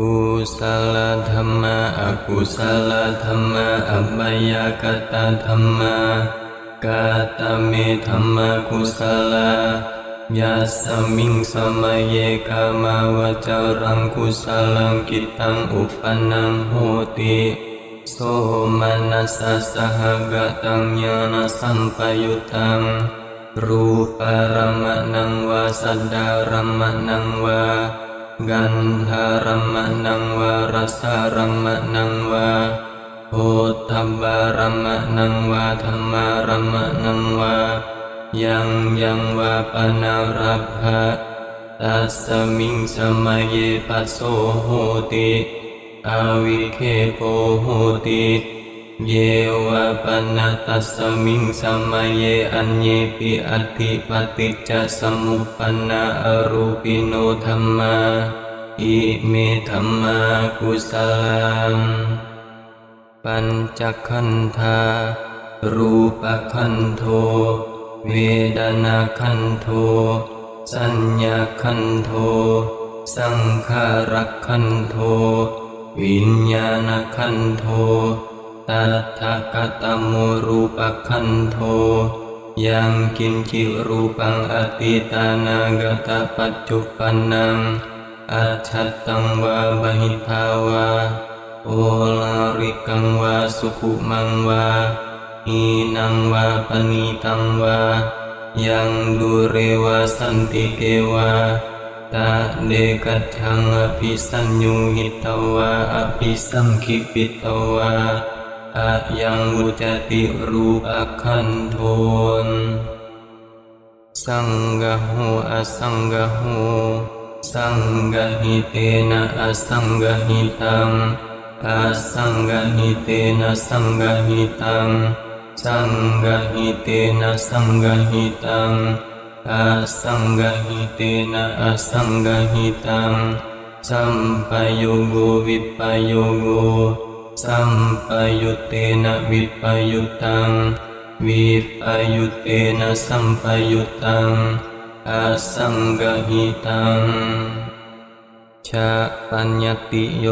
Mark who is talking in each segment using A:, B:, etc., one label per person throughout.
A: กุศลธรรมะอกุศลธรรมะอัปยากตธรรมะกาตเมธรรมะ กุศลยัสสมิงสมัยเยกามาวารังกุศลังกิตังอุปนังโหติโหกตังญาณสัมปยุตังรูปารมะนังวาสัดนังวากันธารมะนังวารสารมะนังวาโหตับารมะนังวาธรรมารมะนังวายังยังวาปนารับภะตัสมิงสมัยเยปัสโสโหติอวิเคโปโหติ เยวะปนะตัสมิงสมัยเยอัญเยปิอธิปติจจสมุปปนะอรูปิโนธรรมาอิเมธรรมากุสลังปัญจขันธารูปขันโท เวดนาขันโท สัญญาขันโท สังขารขันโท วิญญาณขันโท ตัทธกตโมรูปขันโทยังกินจิรูปังอติตานากตปัจจุปันนังอัจฉตังวาบหิภาวาโอลาริกังวาสุขุมังวาอีนังวาปณีตังวายังดุเรวาสันติเกวาตาเดกัจฉังอภิสัญญูหิตวาอภิสังคิปิตวา อะยังอุจติรูปขันโทนสังฆโหอสังฆโหสังฆหิเตนะอสังฆหิตังอสังฆหิเตนะสังฆหิตังสังฆหิเตนะสังฆหิตังอสังฆหิเตนะอสังฆหิตังสัมปโยโกวิปโยโก สัมปยุตเตนะวิปยุตตังวิปยุตเตนะสัมปยุตตังอาสังกหิตังชาปัญญติโย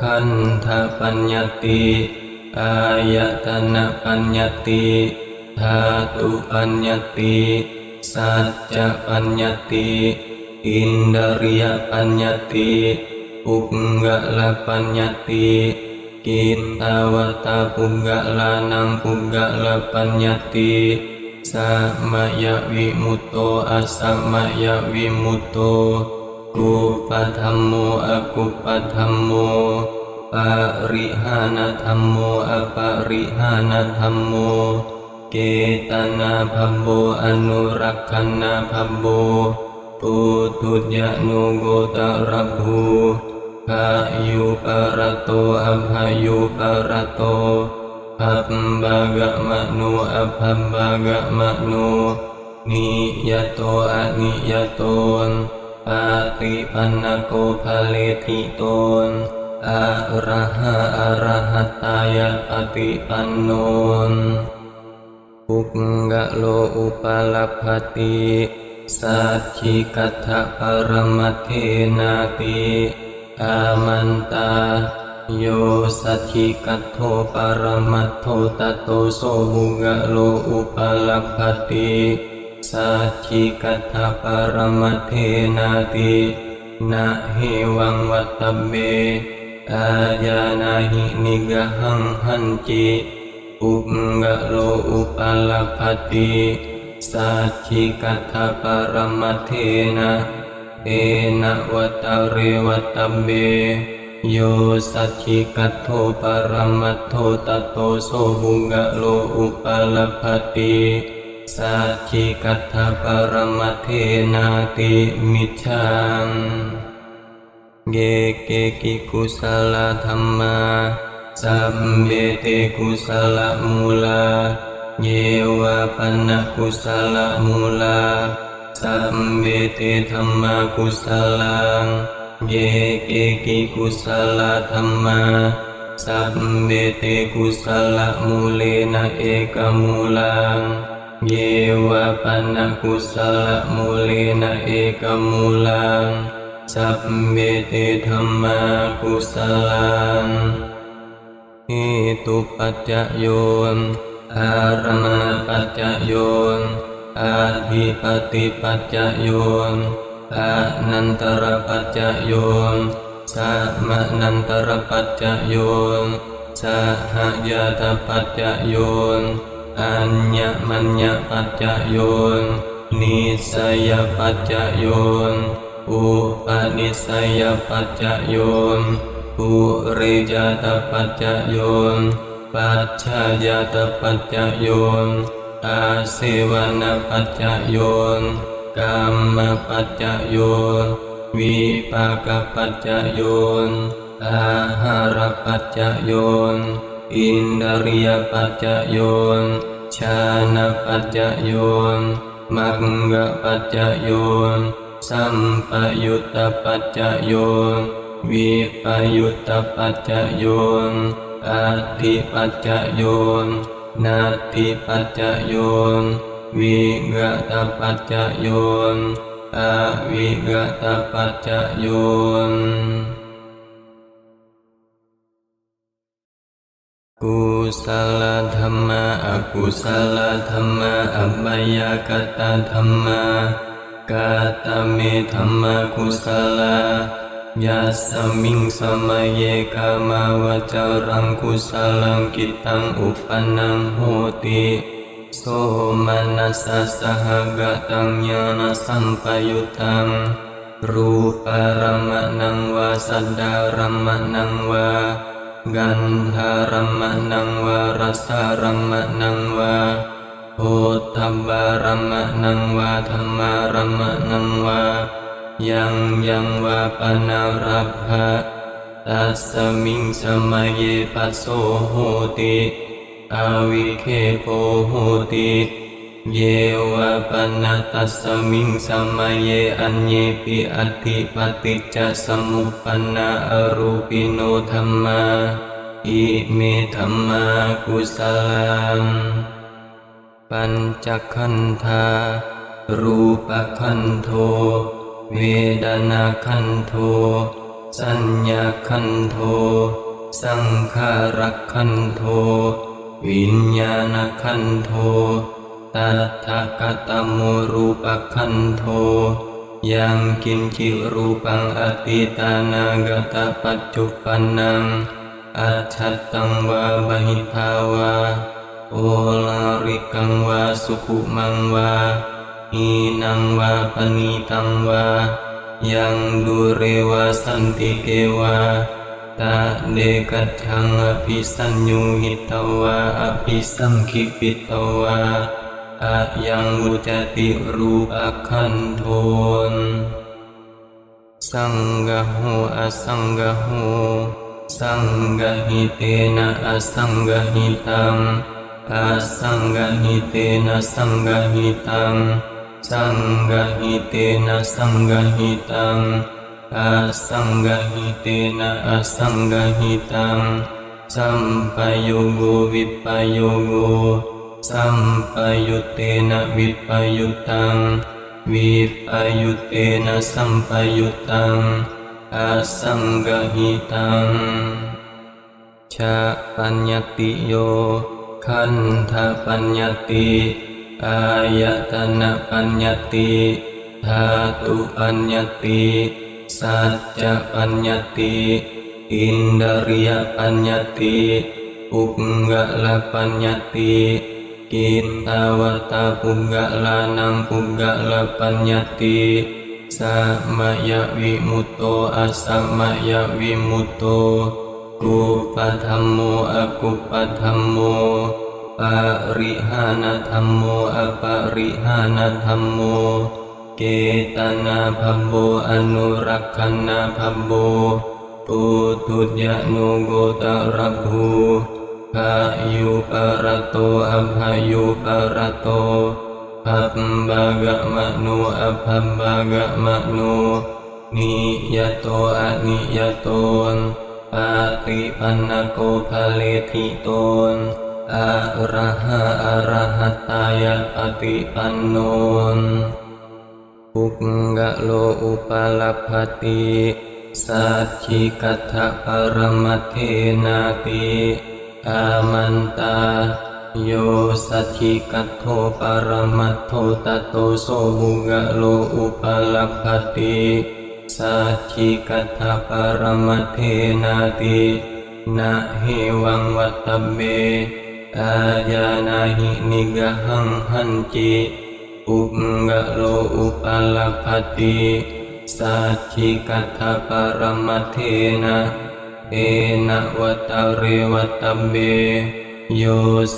A: ขันธปัญญติอายตนะปัญญติธาตุปัญญติสัจจะปัญญติอินดาริยปัญญติปุกกะละปัญญติ กิตตาวตาปุกกะลานังปุกกะลปัญญติสัมมยวิมุตโตอะสัมมยวิมุตโตกุปธรรมโมอะกุปธรรมโมปาริหานธรรมโมอปาริหานธรรมโมเกตนาภัมโบอนุรักขณาภัมโบปุตุยะโนโกตระภู พายุปรโตอภายุปรโตภัมบากะมะโนอภัมบากะมะโนนิยโตอนิยโตนปาติปันนโกภะเลทิโตนอะระหะอะระหัตตายะปฏิปันโนนปุกกะโลอุปาลภติสัจฉิกัตถะปรมัตเทนาติ อามันตาโยสัจฉิกัตโทปรมัตโทตโตโสบุกะโลอุปาลภติสัจฉิกัตถปรมัตเทนาตินะเหวังวัตเบอาญานาหินิกหังหันจิอุกกะโลอุปาลภติสัจฉิกัตถปรมัตเทนะ เอนะวัตเรวัตเบโยสัจฉิกัตโทปรมัตโทตโตโสบุกะโลอุปาลภติสัจฉิกัตถะปรมัตเทนาติมิจฉังเกเกกิกุสลธรรมาสัมเบเตกุสลมูลาเยวะปนกุสลมูลา สัมเบเตธรรมากุสลัง เยเกกิกุสลธรรมาสัมเบเตกุสลมูเลนะเอกมูลัง เยวะปนกุสลมูเลนะเอกมูลัง สัพเมเตธรรมากุสลังหิตุปัจจโยนอารมณปัจจโยน อาทิปติปัจจโยนอานันตรปัจจโยนสัมนันตรปัจจโยนสหยาตปัจจโยนอัญญมัญญปัจจโยนนิสัยปัจจโยนอุปนิสัยปัจจโยนปุริยาตปัจจโยนปัจฉายาตปัจจโยน อาเสวนปัจจโยนกรรมปัจจโยนวิปากปัจจโยนอาหารปัจจโยนอินทรียปัจจโยนชานะปัจจโยนมังกปัจจโยนสัมปยุตตปัจจโยนวิปยุตตปัจจโยนอัตถิปัจจโยน นาทิปัจจโยนวิกตปัจจโยนอวิกตปัจจโยนกุศลธรรมะอกุศลธรรมะอัปยากตธรรมะกาตเมธรรมะกุศล ยัสสมิงสมัยเยกามาวจารังกุศลังกิตังอุปนังโหติโสมนัสสะสหกตังญาณสัมปยุตังรูปารมณังวาสัดดารมณังวากันธารมนังวารสารมนังวาโอทับารมนังวาธรรมารมนังวา ยังยังวาปนารับภะตัสมิงสมัยปัสโสโหติอาวิเคโกโหติเยวะปนาตัสมิงสมัยอัญเยปิอธิปติจจสมุปปนาอรูปิโนธรรมาอิเมธรรมากุสลังปัญจขันธารูปขันโท เวดนาขันโท สัญญาขันโท สังขารขันโท วิญญาณขันโทตัทธกตโมรูปขันโทยังกินจิรูปังอติตานากตปัจจุปันนังอัจฉตังวาบหิภาวาโอลาริกังวาสุขุมังวา อีนังวาปณีตังวายังดุเรวาสันติเกวา สังกหิตนะสังกหิตังอาสังกหิตนะอาสังกหิตังสัมปโยโกวิปโยโกสัมปยุตนะวิปยุตังวิปยุตนะสัมปยุตังอาสังกหิตังชาปัญญติโยคันธปัญญติ อายตนะปัญญติธาตุปัญญติสัจจะ ปริยปัญญติปุกกะละปัญญติกิตตานัติสัมมยวิมุตโตอสัมมยวิมุตโตกุปธรรมโมอกุปธรรมโมปริหานธรรมโมอปริหานธรรมโม เกตนาภัมโบอนุรักขณาภัมโบปุตุยะโนโกตระภูพายุปรโตอภายุปรโตพัมบากะมะโนอภัมบากะมะโนนิยโตอนิยโตนปาติปันนโกภะเลทิโตน อะระหะอะระหะตายะปฏิปันโนนปปุกกะโลอุปาลภติสัจจิกัตถะปรมัเทนาติอามันตาโยสัจจิกัตโทปรมัตโทตโตโสบุกะโลอุปาลภติสัจจิกัตถะปรมัเทนาตินะเหวังวัตเบ อาญานาหินิกหังหันจิอุกกะโลอุปาลภติสัจจิกัตถปรมัตเทนะเอนะวัตเรวัตเบโย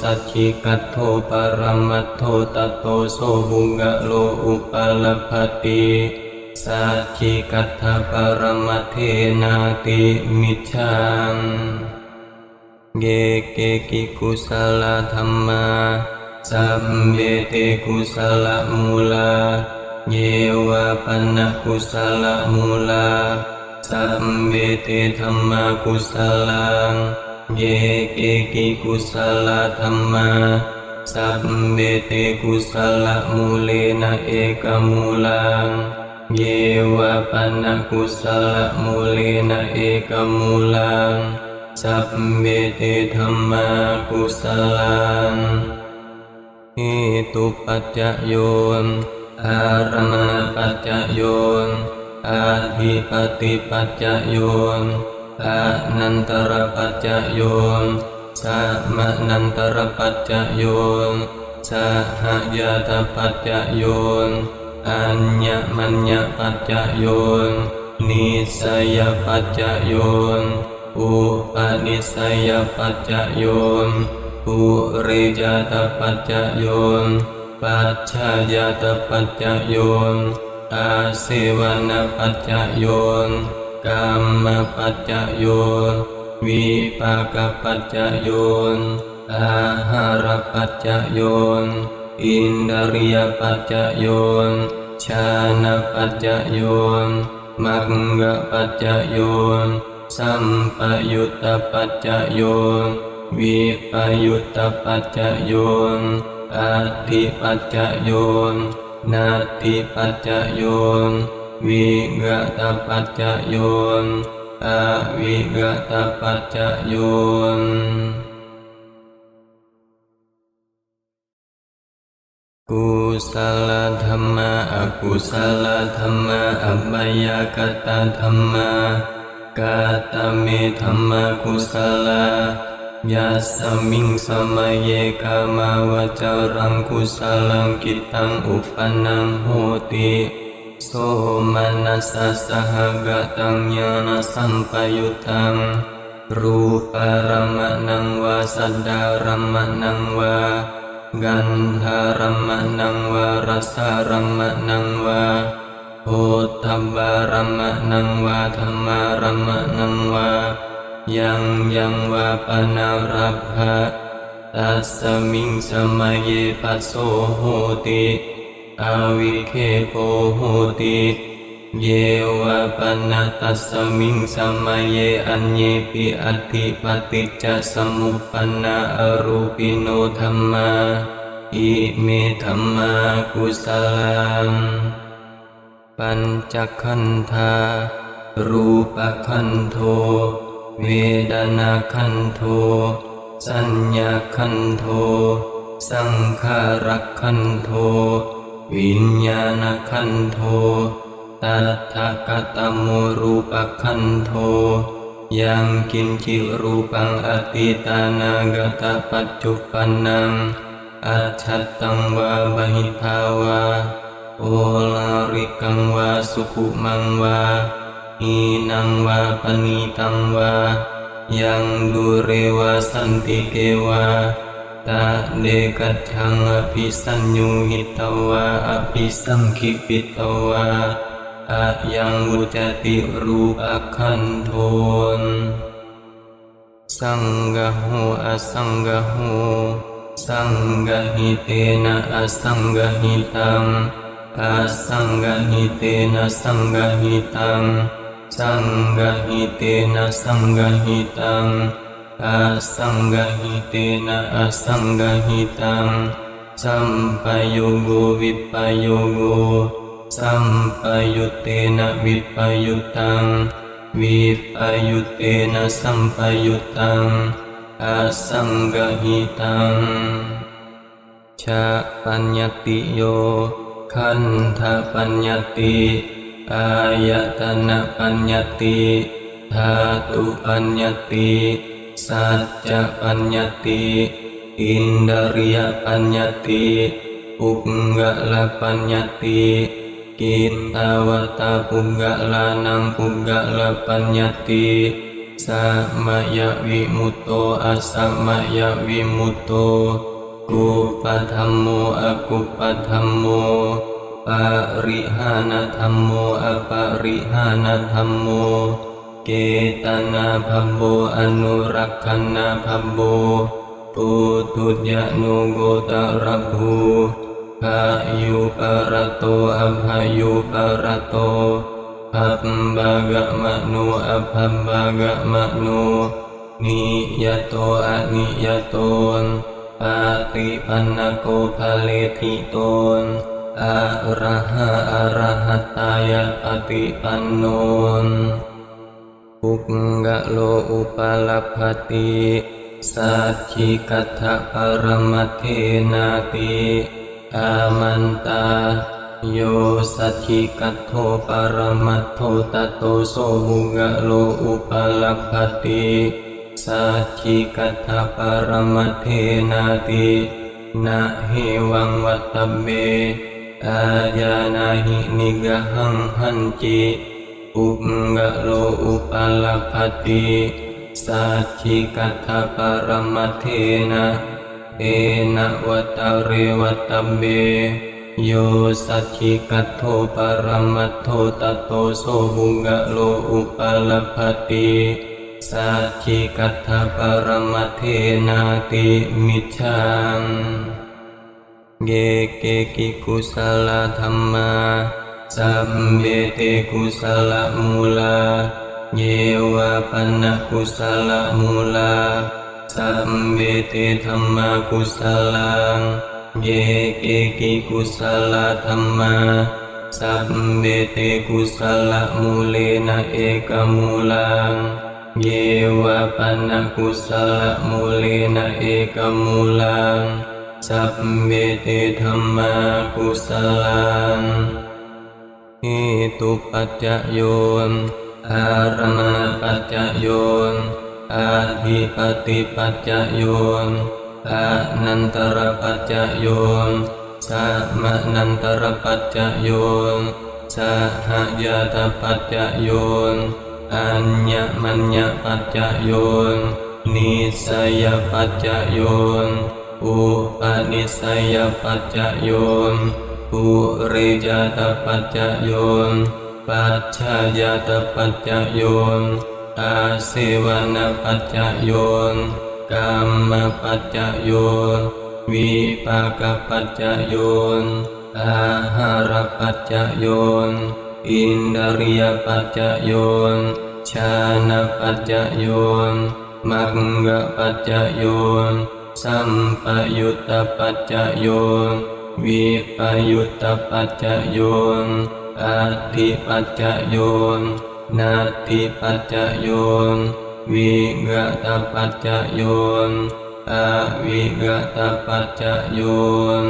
A: สัจจิกัตโทปรมัตโทตโตโสบุกะโลอุปาลภติสัจจิกัตถปรมัตเทนาติมิจฉาง เยเกกิกุสลธรรมาสัมเบเตกุสลมูลาเยวะปันกุสลมูลาสัมเบเตธรรมากุสลังเยเกกิกุสลธรรมาสัมเบเตกุสลมูเลนะเอกมูลังเยวะปันกุสลมูเลนะเอกมูลัง สัพเมเตธรรมากุสลังหิตุปัจจโยมอารมณปัจจโยมอาทิปติปัจจโยมอานันตรปัจจโยมสัมมนันตรปัจจโยมสหยาตปัจจโยมอัญญมัญญปัจจโยมนิสยปัจจโยม อุปนิสัยปัจจโยมปุริจาตปัจจโยมปัจฉายาตปัจจโยมอาเสวนปัจจโยมกรรมปัจจโยมวิปากปัจจโยมอาหารปัจจโยมอินทรียปัจจโยมชานปัจจโยมมังกปัจจโยม สัมปยุตตปัจจโยมวิปยุตตปัจจโยมอัตถิปัจจโยมนาทิปัจจโยมวิกตปัจจโยมอวิกตปัจจโยมกุศลธรรมะอกุศลธรรมะอัปยากตธรรมะ กาตเมธรรมะกุศลยัสสมิงสมัยเยกามาวจารังกุศลังกิตังอุปนังโหติโสมนัสสะสหกตังญาณสัมปยุตังรูปารมณังวาสัดดารมณังวากันธารมณังวารสารมณังวา โอทับารมณังวาธรรมารมณังวายังยังวาปนารับภะตัสสมิงสมัยเยปัสโสโหติอาวิเคโปโหติเยวะปนาตัสสมิงสมัยเยอัญเยปิอธิปฏิจจสมุปปนาอรูปิโนธรรมาอิเมธรรมากุสลัง ปัญจขันธารูปขันโท เวดนาขันโท สัญญาขันโท สังขารขันโท วิญญาณขันโทตัทธกตโมรูปขันโท ยังกินจิรูปังอติตานากตปัจจุปันนังอัจฉตังวาบหิภาวา โอลาริกังวาสุขุมังวาอีนังวาปณีตังวายังดุเรวาสัน ตาตาเดกัจฉังอภิสัญญูหิตวาสังคิปิตวาอะยังวุจติรูปขันโทนสังฆโหอสังฆโหสังฆหิเตนะสังฆหิตังสังฆหิเตนะสังฆหิตังสังฆหิเตสังฆหิตังอสังฆหิเตนะอสังฆหิตังสัมปโยโกวิปโยโกสัมปยุตเตนะวิปยุตังวิปยุตเตนะสัมปยุตังอาสังกหิตังชาปัญญติโย ขันธปัญญติอายตนะปัญญติธาตุปัญญติสัจจะปัญญติอินดาริยปัญญติปุกกะละปัญญติกิตตาวตาปุกกะลานังปุกกะละปัญญติสัมมยวิมุตโตอาสัมมยวิมุตโต กุปธรรมโมอกุปธรรมโมปาริหานธรรมโมอปาริหานธรรมโม เกตนาภัมโบอนุรักขณาภัมโบปุตุยะนุโกตระภูพายุปรโตอภายุปรโตภัมบากะมะโนอภัมบากะมะโนนิยโตอนิยโตน ปาติปันโกภะเลทิโตนอะระหะอะระหะตายะปฏิปันโนปุกกะโลอุปาลพพติสัจจิกัตถะปรมัเทนาติอามันตาโยสัจจิกัตโทปรมัตโทตตโตโสหุกะโลอุปาลพพติ สัจจิกัตถะปรมัตเทนาตินะเหวังวัตตเบอาญานาหินิกหังหันจิอุกกะโลอุปาลพพติสัจจิกัตถะปรมัตเทนะเอนะวัตตะเรวัตตเบโยสัจจิกัตโทปรมัตโทตตโตโสหุกะโลอุปาลพพติ สัจจิกัตถปรมัตเทนาติมิจฉังเยเกกิกุสลธรรมาสัมเบเตกุสลมูลาเยวะปันนกุสลมูลาสัมเบเตธรรมากุสลังเยเกกิกุสลธรรมาสัมเบเตกุสลมูเลนะเอกมูลัง เยวะปันนกุสลมูเลนะเอกมูลังสัพเมเตธรรมากุสลังหิตุปัจจโยนอารมาปัจจโยนอาทิปติปัจจโยนอานันตรปัจจโยนสัมมานันตรปัจจโยยาตปัจจโยนอัญญมัญญปัจจโยนนิสยปัจจโยนอุปนิสัยปัจจโยนปุเรจาตปัจจโยนปัจฉายาตปัจจโยนอาเสวนปัจจโยนกรรมปัจจโยนวิปากปัจจโยนอาหารปัจจโยน อินดาริยปัจจโยนชานะปัจจโยนมังกปัจจโยนสัมปยุตตปัจจโยนวิปยุตตปัจจโยนอาทิปัจจโยนนาทิปัจจโยนวิกตปัจจโยนอวิกตปัจจโยน